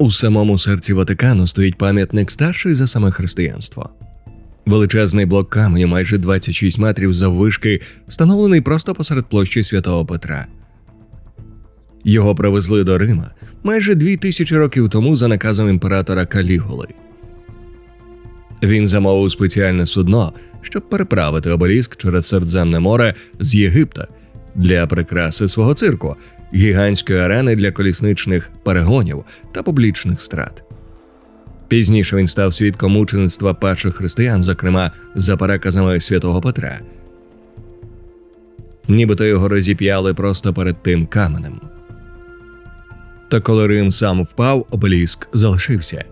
У самому серці Ватикану стоїть пам'ятник старший за саме християнство. Величезний блок каменю, майже 26 метрів заввишки, встановлений просто посеред площі святого Петра. Його привезли до Рима майже дві тисячі років тому за наказом імператора Калігули. Він замовив спеціальне судно, щоб переправити обеліск через Середземне море з Єгипта для прикраси свого цирку, гігантської арени для колісничних перегонів та публічних страт. Пізніше він став свідком мучеництва перших християн, зокрема за переказами святого Петра. Нібито його розіп'яли просто перед тим каменем. Та коли Рим сам впав, обеліск залишився.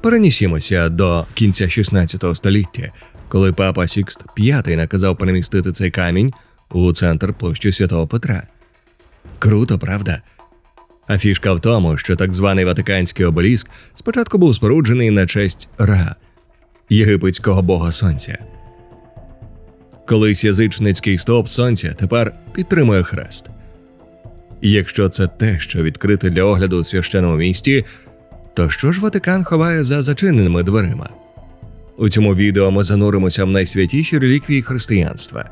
Перенісімося до кінця 16 століття, коли папа Сікст V наказав перемістити цей камінь у центр площі святого Петра. Круто, правда? А фішка в тому, що так званий Ватиканський обеліск спочатку був споруджений на честь Ра, єгипетського бога сонця. Колись язичницький стовп сонця тепер підтримує хрест. Якщо це те, що відкрите для огляду у священному місті, то що ж Ватикан ховає за зачиненими дверима? У цьому відео ми зануримося в найсвятіші реліквії християнства,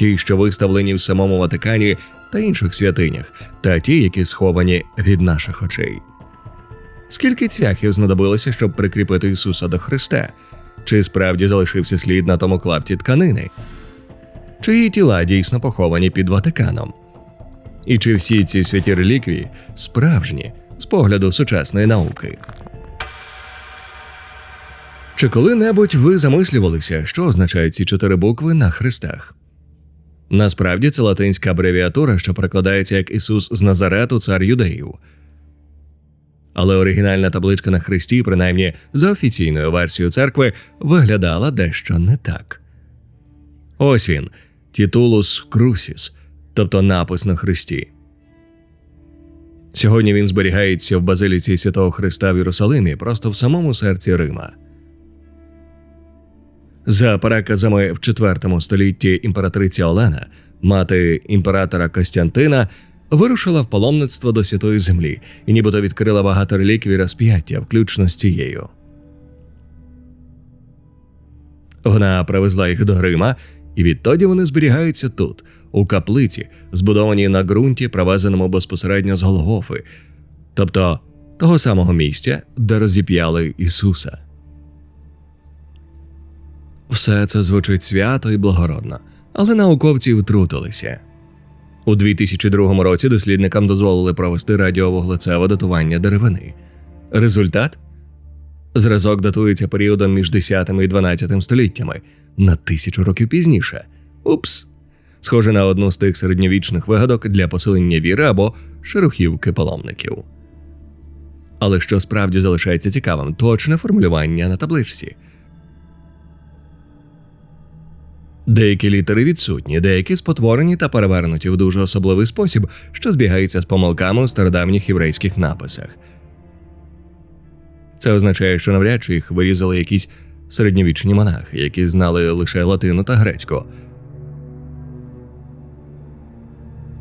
ті, що виставлені в самому Ватикані та інших святинях, та ті, які сховані від наших очей. Скільки цвяхів знадобилося, щоб прикріпити Ісуса до Христа? Чи справді залишився слід на тому клапті тканини? Чиї тіла дійсно поховані під Ватиканом? І чи всі ці святі реліквії справжні з погляду сучасної науки? Чи коли-небудь ви замислювалися, що означають ці чотири букви на хрестах? Насправді це латинська абревіатура, що перекладається як Ісус з Назарету, цар юдеїв. Але оригінальна табличка на хресті, принаймні за офіційною версією церкви, виглядала дещо не так. Ось він Тітулус Крусіс, тобто напис на хресті. Сьогодні він зберігається в базиліці Святого Христа в Єрусалимі, просто в самому серці Рима. За переказами в IV столітті імператриця Олена, мати імператора Костянтина, вирушила в паломництво до Святої Землі і нібито відкрила багато реліквій розп'яття, включно з цією. Вона привезла їх до Рима, і відтоді вони зберігаються тут, у каплиці, збудованій на ґрунті, провезеному безпосередньо з Голгофи, тобто того самого місця, де розіп'яли Ісуса. Все це звучить свято і благородно, але науковці втрутилися. У 2002 році дослідникам дозволили провести радіовуглецеве датування деревини. Результат зразок датується періодом між 10 і 12 століттями на тисячу років пізніше. Упс, схоже на одну з тих середньовічних вигадок для посилення віри або шерухівки паломників. Але що справді залишається цікавим, точне формулювання на табличці. Деякі літери відсутні, деякі спотворені та перевернуті в дуже особливий спосіб, що збігається з помилками у стародавніх єврейських написах. Це означає, що навряд чи їх вирізали якісь середньовічні монахи, які знали лише латину та грецьку.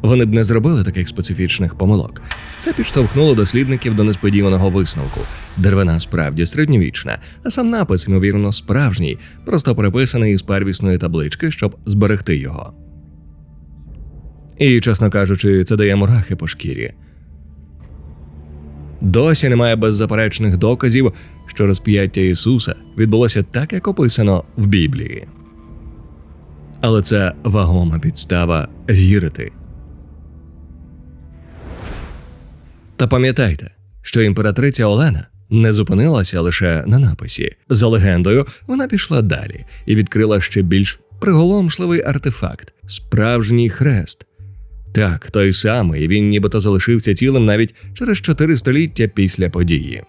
Вони б не зробили таких специфічних помилок. Це підштовхнуло дослідників до несподіваного висновку. Деревина справді середньовічна, а сам напис, ймовірно, справжній, просто переписаний із первісної таблички, щоб зберегти його. І, чесно кажучи, це дає мурахи по шкірі. Досі немає беззаперечних доказів, що розп'яття Ісуса відбулося так, як описано в Біблії. Але це вагома підстава вірити. Та пам'ятайте, що імператриця Олена не зупинилася лише на написі. За легендою, вона пішла далі і відкрила ще більш приголомшливий артефакт справжній хрест. Так, той самий, він нібито залишився цілим навіть через чотири століття після події.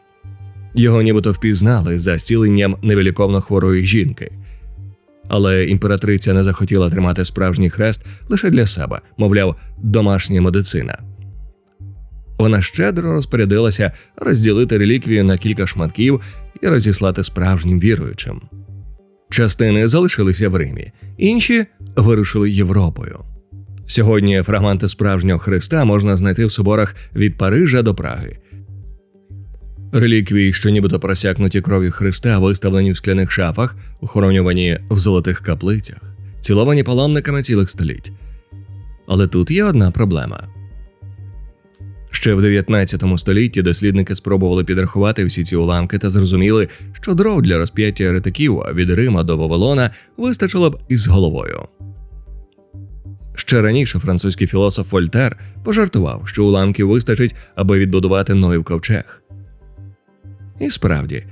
Його нібито впізнали за зціленням невеликовно хворої жінки. Але імператриця не захотіла тримати справжній хрест лише для себе, мовляв, домашня медицина. Вона щедро розпорядилася розділити реліквію на кілька шматків і розіслати справжнім віруючим. Частини залишилися в Римі, інші вирушили Європою. Сьогодні фрагменти справжнього Христа можна знайти в соборах від Парижа до Праги. Реліквії, що нібито просякнуті кров'ю Христа, виставлені в скляних шафах, охоронювані в золотих каплицях, ціловані паломниками цілих століть. Але тут є одна проблема. Ще в 19 столітті дослідники спробували підрахувати всі ці уламки та зрозуміли, що дров для розп'яття еретиків від Рима до Вавилона вистачило б із головою. Ще раніше французький філософ Вольтер пожартував, що уламків вистачить, аби відбудувати Ноїв ковчег. І справді,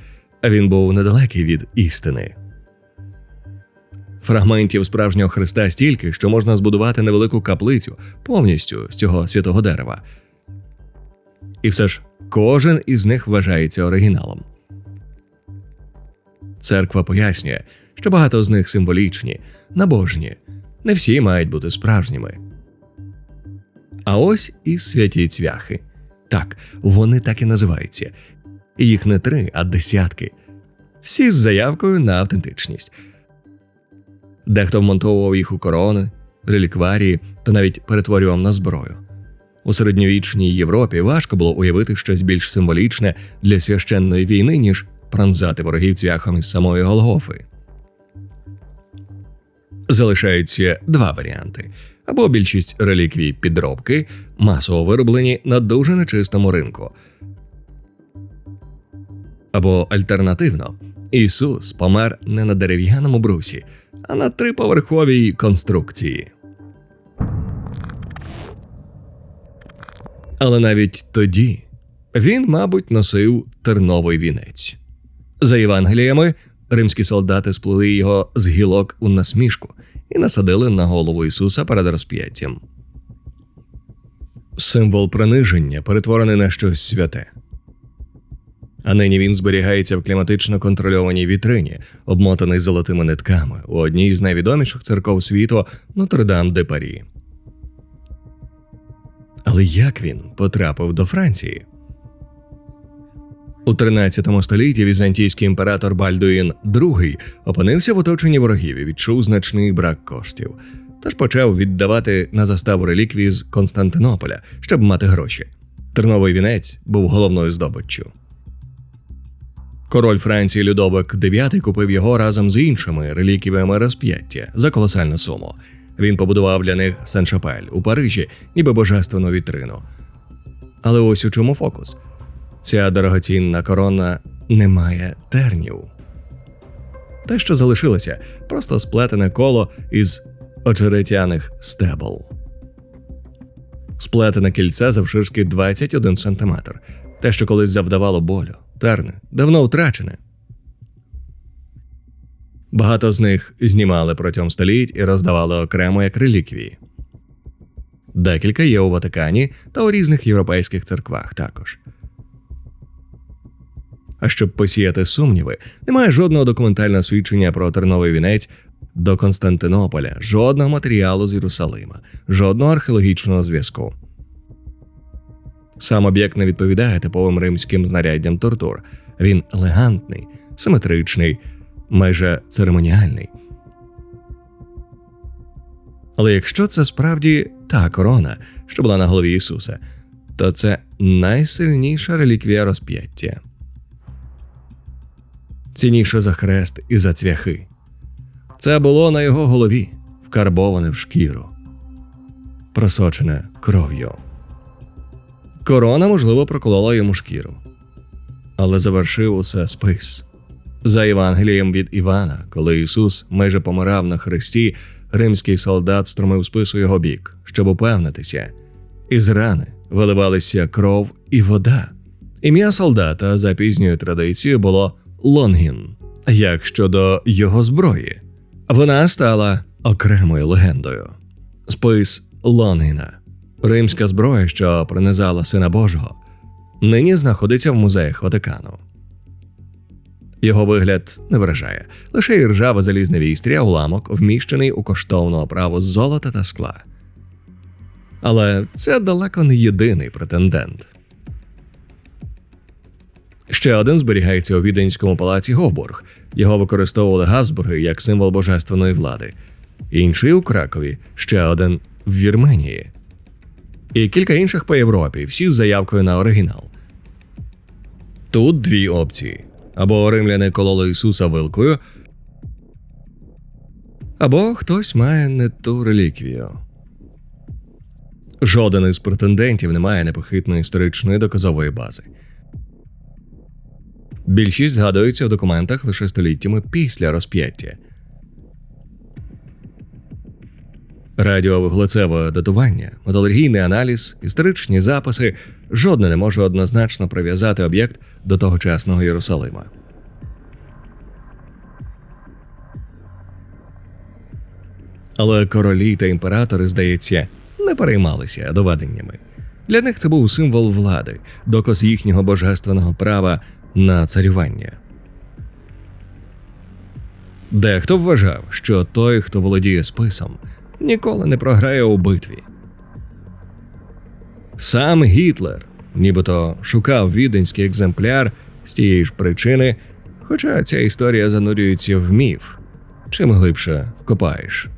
він був недалекий від істини. Фрагментів справжнього Христа стільки, що можна збудувати невелику каплицю повністю з цього святого дерева. І все ж кожен із них вважається оригіналом. Церква пояснює, що багато з них символічні, набожні, не всі мають бути справжніми. А ось і святі цвяхи. Так, вони так і називаються. І їх не три, а десятки. Всі з заявкою на автентичність. Дехто вмонтовував їх у корони, релікварії та навіть перетворював на зброю. У середньовічній Європі важко було уявити щось більш символічне для священної війни, ніж пронзати ворогів цвяхом із самої Голгофи. Залишаються два варіанти: або більшість реліквій підробки, масово вироблені на дуже нечистому ринку. Або альтернативно, Ісус помер не на дерев'яному брусі, а на триповерховій конструкції. Але навіть тоді він, мабуть, носив терновий вінець. За Євангеліями, римські солдати сплели його з гілок у насмішку і насадили на голову Ісуса перед розп'яттям. Символ приниження перетворений на щось святе. А нині він зберігається в кліматично контрольованій вітрині, обмотаний золотими нитками у одній з найвідоміших церков світу Нотр-Дам де Парі. Але як він потрапив до Франції? У 13 столітті візантійський імператор Бальдуїн II опинився в оточенні ворогів і відчув значний брак коштів, тож почав віддавати на заставу реліквії з Константинополя, щоб мати гроші. Терновий вінець був головною здобиччю. Король Франції Людовик IX купив його разом з іншими реліквіями розп'яття за колосальну суму. Він побудував для них Сен-Шапель у Парижі, ніби божественну вітрину. Але ось у чому фокус: ця дорогоцінна корона не має тернів. Те, що залишилося, просто сплетене коло із очеретяних стебл. Сплетене кільце завширшки 21 см. Те, що колись завдавало болю, терне, давно втрачене. Багато з них знімали протягом століть і роздавали окремо як реліквії. Декілька є у Ватикані та у різних європейських церквах також. А щоб посіяти сумніви, немає жодного документального свідчення про терновий вінець до Константинополя, жодного матеріалу з Єрусалима, жодного археологічного зв'язку. Сам об'єкт не відповідає типовим римським знаряддям тортур. Він елегантний, симетричний, майже церемоніальний. Але якщо це справді та корона, що була на голові Ісуса, то це найсильніша реліквія розп'яття. Цінніше за хрест і за цвяхи. Це було на його голові, вкарбоване в шкіру, просочене кров'ю. Корона, можливо, проколола йому шкіру, але завершив усе спис. За Євангелієм від Івана, коли Ісус майже помирав на хресті, римський солдат струмив спис у його бік, щоб упевнитися. Із рани виливалися кров і вода. Ім'я солдата за пізньою традицією було Лонгін. Як щодо його зброї, вона стала окремою легендою. Спис Лонгіна, римська зброя, що принизала Сина Божого, нині знаходиться в музеях Ватикану. Його вигляд не вражає, лише й ржава залізне вістря, уламок, вміщений у коштовну оправу з золота та скла. Але це далеко не єдиний претендент. Ще один зберігається у віденському палаці Говбург. Його використовували Габсбурги як символ божественної влади, інший у Кракові, ще один в Вірменії, і кілька інших по Європі, всі з заявкою на оригінал. Тут дві опції: або римляни кололи Ісуса вилкою, або хтось має не ту реліквію. Жоден із претендентів не має непохитної історичної доказової бази. Більшість згадується в документах лише століттями після розп'яття. Радіовуглецеве датування, металургійний аналіз, історичні записи жодне не може однозначно прив'язати об'єкт до тогочасного Єрусалима. Але королі та імператори, здається, не переймалися доведеннями. Для них це був символ влади, доказ їхнього божественного права на царювання. Дехто вважав, що той, хто володіє списом, ніколи не програє у битві. Сам Гітлер, нібито шукав віденський екземпляр з тієї ж причини, хоча ця історія занурюється в міф, чим глибше копаєш.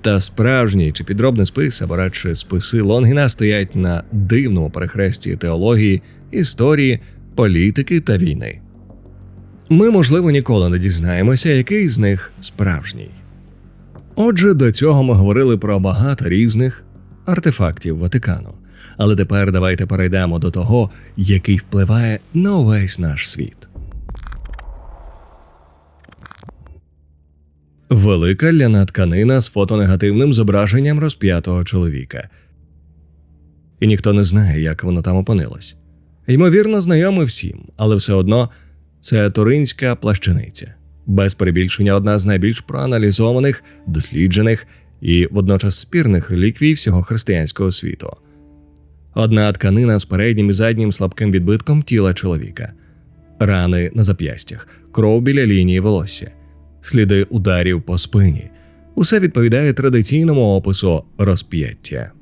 Та справжній чи підробний спис, або радше списи Лонгіна стоять на дивному перехресті теології, історії, політики та війни. Ми, можливо, ніколи не дізнаємося, який з них справжній. Отже, до цього ми говорили про багато різних артефактів Ватикану. Але тепер давайте перейдемо до того, який впливає на увесь наш світ. Велика ляна тканина з фотонегативним зображенням розп'ятого чоловіка. І ніхто не знає, як воно там опинилось. Ймовірно, знайоме всім, але все одно це туринська плащаниця, без перебільшення одна з найбільш проаналізованих, досліджених і водночас спірних реліквій всього християнського світу. Одна тканина з переднім і заднім слабким відбитком тіла чоловіка, рани на зап'ястях, кров біля лінії волосся, сліди ударів по спині. Усе відповідає традиційному опису розп'яття.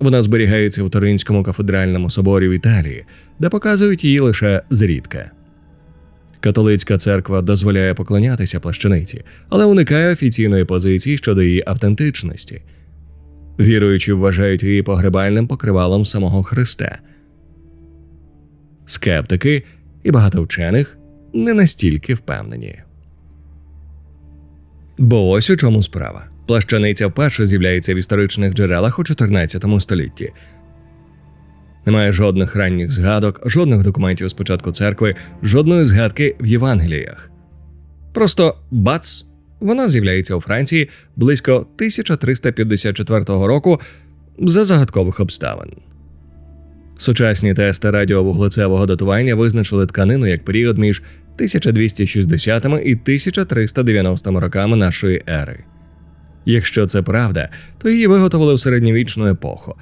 Вона зберігається в Туринському кафедральному соборі в Італії, де показують її лише зрідка. Католицька церква дозволяє поклонятися плащаниці, але уникає офіційної позиції щодо її автентичності. Віруючі вважають її погребальним покривалом самого Христа. Скептики і багато вчених не настільки впевнені. Бо ось у чому справа. Плащаниця вперше з'являється в історичних джерелах у 14 столітті. Немає жодних ранніх згадок, жодних документів з початку церкви, жодної згадки в Євангеліях. Просто бац, вона з'являється у Франції близько 1354 року за загадкових обставин. Сучасні тести радіовуглецевого датування визначили тканину як період між 1260 і 1390 роками нашої ери. Якщо це правда, то її виготовили в середньовічну епоху,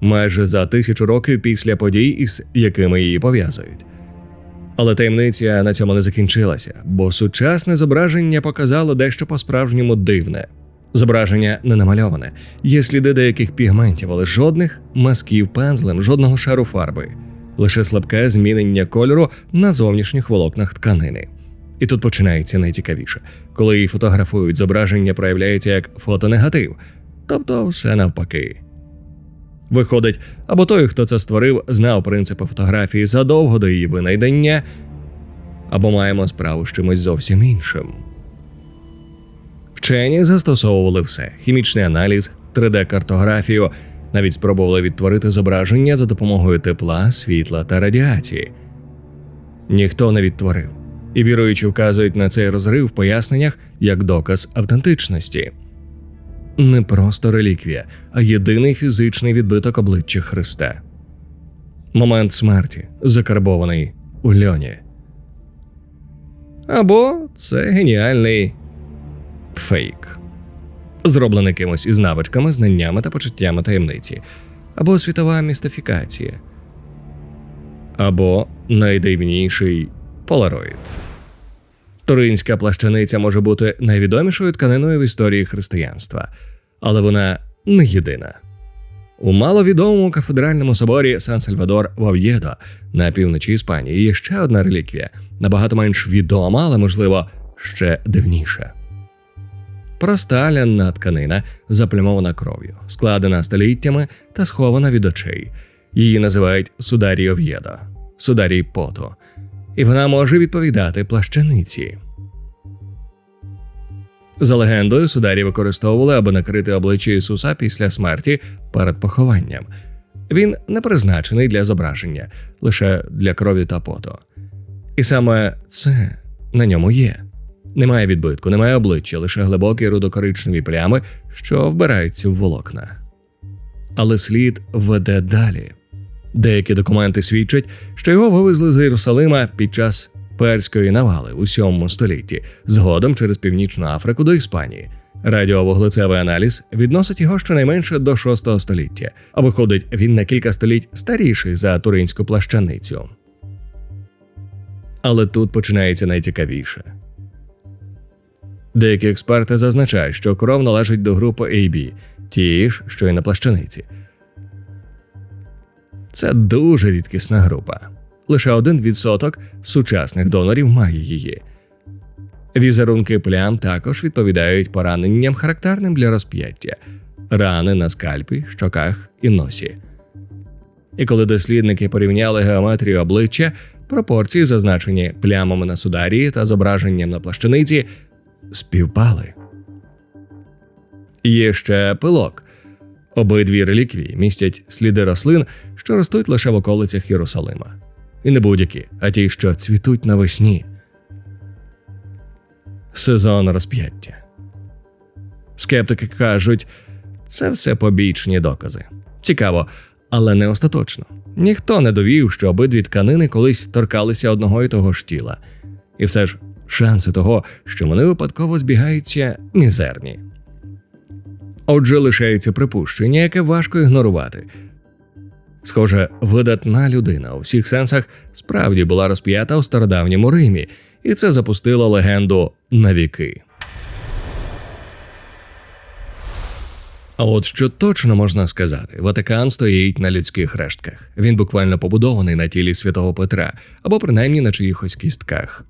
майже за тисячу років після подій, із якими її пов'язують. Але таємниця на цьому не закінчилася, бо сучасне зображення показало дещо по-справжньому дивне. Зображення не намальоване, є сліди деяких пігментів, але жодних мазків пензлем, жодного шару фарби, лише слабке змінення кольору на зовнішніх волокнах тканини. І тут починається найцікавіше, коли її фотографують, зображення проявляється як фотонегатив, тобто все навпаки. Виходить, або той, хто це створив, знав принципи фотографії задовго до її винайдення, або маємо справу з чимось зовсім іншим. Вчені застосовували все: хімічний аналіз, 3D-картографію, навіть спробували відтворити зображення за допомогою тепла, світла та радіації. Ніхто не відтворив, і віруючі вказують на цей розрив в поясненнях як доказ автентичності не просто реліквія, а єдиний фізичний відбиток обличчя Христа. Момент смерті закарбований у льоні. Або це геніальний фейк, зроблений кимось із навичками, знаннями та почуттями таємниці, або світова містифікація, або найдивніший полароїд. Туринська плащаниця може бути найвідомішою тканиною в історії християнства, але вона не єдина. У маловідомому кафедральному соборі Сан Сальвадор в Ов'єдо на півночі Іспанії є ще одна реліквія, набагато менш відома, але, можливо, ще дивніша. Проста лянна тканина, заплямована кров'ю, складена століттями та схована від очей. Її називають Сударі Ов'єдо. сударій поту, і вона може відповідати плащаниці. За легендою, сударі використовували, аби накрити обличчя Ісуса після смерті перед похованням. Він не призначений для зображення, лише для крові та поту. І саме це на ньому є. Немає відбитку, немає обличчя, лише глибокі рудокоричневі плями, що вбираються в волокна. Але слід веде далі. Деякі документи свідчать, що його вивезли з Єрусалима під час перської навали у 7 столітті, згодом через Північну Африку до Іспанії. Радіовуглецевий аналіз відносить його щонайменше до 6 століття, а виходить, він на кілька століть старіший за туринську плащаницю. Але тут починається найцікавіше. Деякі експерти зазначають, що кров належить до групи AB, тієї ж, що й на плащаниці. Це дуже рідкісна група. Лише один відсоток сучасних донорів має її. Візерунки плям також відповідають пораненням, характерним для розп'яття, рани на скальпі, щоках і носі. І коли дослідники порівняли геометрію обличчя, пропорції, зазначені плямами на сударії та зображенням на плащаниці, співпали. Є ще пилок. Обидві реліквії містять сліди рослин, що ростуть лише в околицях Єрусалима. І не будь-які, а ті, що цвітуть навесні. Сезон розп'яття. Скептики кажуть, це все побічні докази. Цікаво, але не остаточно. Ніхто не довів, що обидві тканини колись торкалися одного і того ж тіла. І все ж шанси того, що вони випадково збігаються, мізерні. Отже, лишається припущення, яке важко ігнорувати. Схоже, видатна людина у всіх сенсах справді була розп'ята у стародавньому Римі, і це запустило легенду на віки. А от що точно можна сказати, Ватикан стоїть на людських рештках. Він буквально побудований на тілі святого Петра або принаймні на чиїхось кістках.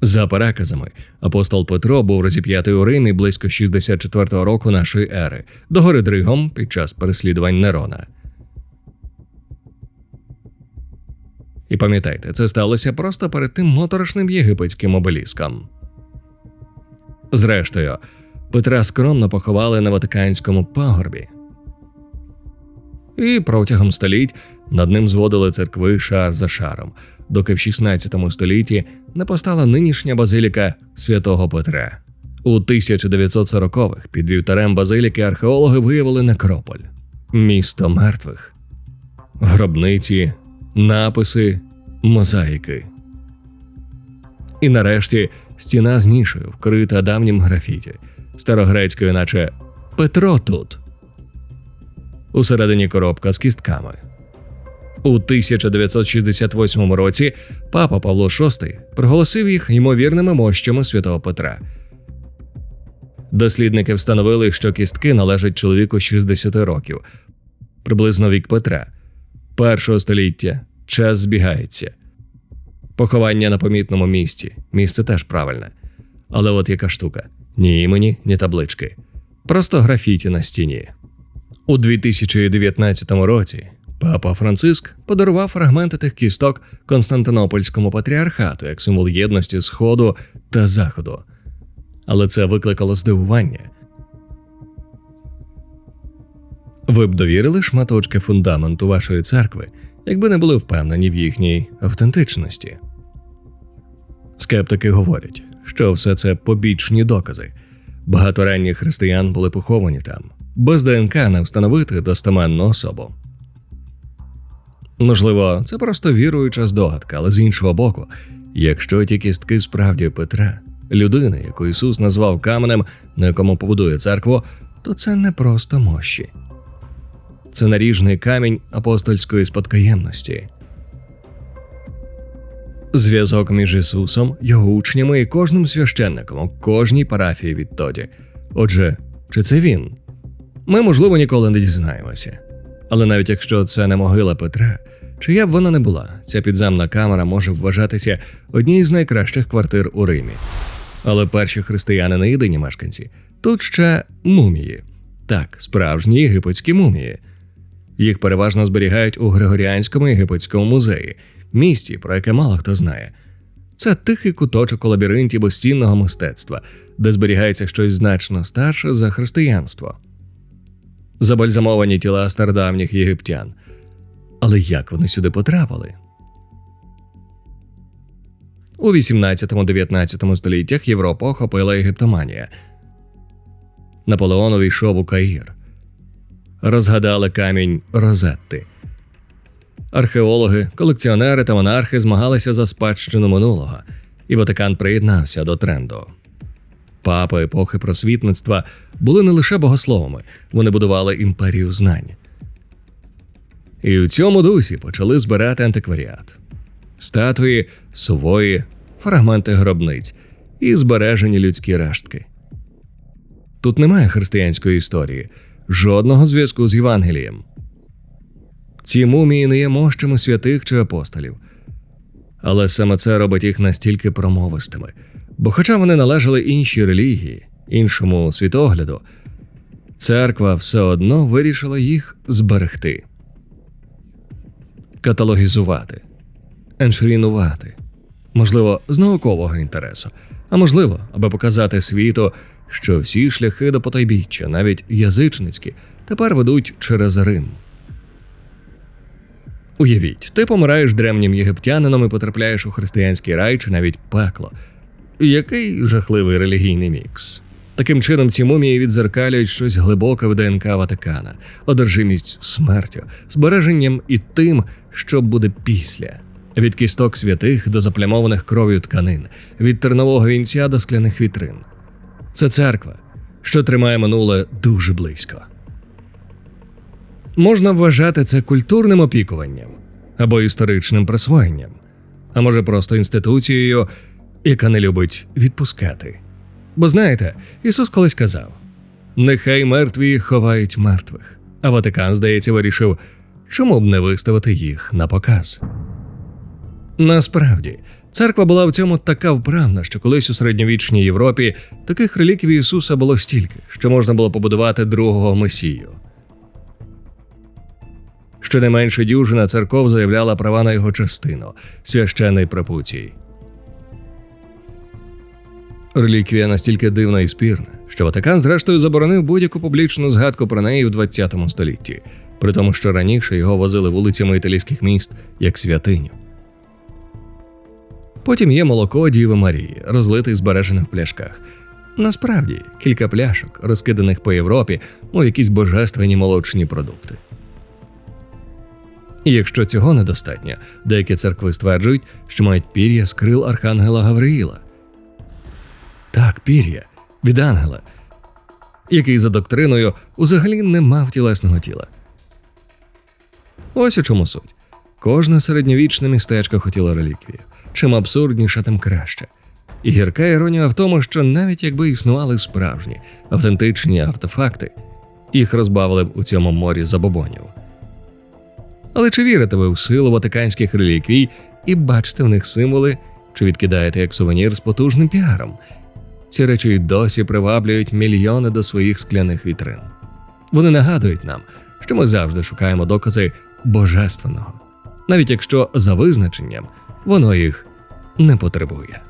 За переказами, апостол Петро був розіп'ятий у Римі близько 64-го року нашої ери, догори Дригом під час переслідувань Нерона. І пам'ятайте, це сталося просто перед тим моторошним єгипетським обеліском. Зрештою, Петра скромно поховали на Ватиканському пагорбі. І протягом століть над ним зводили церкви шар за шаром, доки в 16 столітті не постала нинішня базиліка святого Петра. У 1940-х під вівтарем базиліки археологи виявили некрополь, місто мертвих, гробниці, написи, мозаїки. І нарешті стіна з нішею, вкрита давнім графіті, старогрецькою, наче Петро тут. Усередині коробка з кістками. У 1968 році папа Павло VI проголосив їх ймовірними мощами святого Петра. Дослідники встановили, що кістки належать чоловіку 60 років, приблизно вік Петра, першого століття, час збігається. Поховання на помітному місці. Місце теж правильне. Але от яка штука: ні імені, ні таблички. Просто графіті на стіні. У 2019 році папа Франциск подарував фрагменти тих кісток Константинопольському патріархату як символ єдності Сходу та Заходу. Але це викликало здивування. Ви б довірили шматочки фундаменту вашої церкви, якби не були впевнені в їхній автентичності. Скептики говорять, що все це побічні докази. Багато ранніх християн були поховані там, без ДНК не встановити достеменну особу. Можливо, це просто віруюча здогадка, але з іншого боку, якщо ті кістки справді Петра, людини, яку Ісус назвав каменем, на якому побудує церкву, то це не просто мощі. Це наріжний камінь апостольської спадкоємності. Зв'язок між Ісусом, його учнями і кожним священником у кожній парафії відтоді. Отже, чи це він? Ми, можливо, ніколи не дізнаємося. Але навіть якщо це не могила Петра, чия б вона не була, ця підземна камера може вважатися однією з найкращих квартир у Римі. Але перші християни не єдині мешканці. Тут ще мумії. Так, справжні єгипетські мумії. Їх переважно зберігають у Григоріанському єгипетському музеї, місті, про яке мало хто знає. Це тихий куточок у лабіринті безцінного мистецтва, де зберігається щось значно старше за християнство. Забальзамовані тіла стародавніх єгиптян. Але як вони сюди потрапили? У 18-19 століттях Європу охопила єгиптоманія. Наполеон увійшов у Каїр. Розгадали камінь Розетти. Археологи, колекціонери та монархи змагалися за спадщину минулого, і Ватикан приєднався до тренду. Папи епохи просвітництва були не лише богословами, вони будували імперію знань. І в цьому дусі почали збирати антикваріат: статуї, сувої, фрагменти гробниць і збережені людські рештки. Тут немає християнської історії, жодного зв'язку з Євангелієм. Ці мумії не є мощами святих чи апостолів. Але саме це робить їх настільки промовистими. Бо, хоча вони належали іншій релігії, іншому світогляду, церква все одно вирішила їх зберегти, каталогізувати, еншрінувати, можливо, з наукового інтересу, а можливо, аби показати світу, що всі шляхи до потайбіччя, навіть язичницькі, тепер ведуть через Рим. Уявіть, ти помираєш древнім єгиптянином і потрапляєш у християнський рай чи навіть пекло. Який жахливий релігійний мікс. Таким чином, ці мумії відзеркалюють щось глибоке в ДНК Ватикана, одержимість смертю, збереженням і тим, що буде після. Від кісток святих до заплямованих кров'ю тканин, від тернового вінця до скляних вітрин. Це церква, що тримає минуле дуже близько. Можна вважати це культурним опікуванням або історичним присвоєнням, а може просто інституцією, яка не любить відпускати. Бо знаєте, Ісус колись казав: нехай мертві ховають мертвих, а Ватикан, здається, вирішив, чому б не виставити їх на показ. Насправді, церква була в цьому така вправна, що колись у середньовічній Європі таких реліквій Ісуса було стільки, що можна було побудувати другого месію. Щонайменше дюжина церков заявляла права на його частину священний препуцій. Реліквія настільки дивна і спірна, що Ватикан, зрештою, заборонив будь-яку публічну згадку про неї в ХХ столітті, при тому, що раніше його возили вулицями італійських міст як святиню. Потім є молоко Діви Марії, розлите і збережене в пляшках. Насправді, кілька пляшок, розкиданих по Європі, мов якісь божественні молочні продукти. І якщо цього недостатньо, деякі церкви стверджують, що мають пір'я з крил Архангела Гавриїла. Так, пір'я від ангела, який за доктриною взагалі не мав тілесного тіла. Ось у чому суть. Кожне середньовічне містечко хотіло реліквію. Чим абсурдніше, тим краще. І гірка іронія в тому, що навіть якби існували справжні автентичні артефакти, їх розбавили б у цьому морі забобонів. Але чи вірите ви в силу ватиканських реліквій і бачите в них символи, чи відкидаєте як сувенір з потужним піаром? Ці речі й досі приваблюють мільйони до своїх скляних вітрин. Вони нагадують нам, що ми завжди шукаємо докази божественного, навіть якщо за визначенням воно їх не потребує.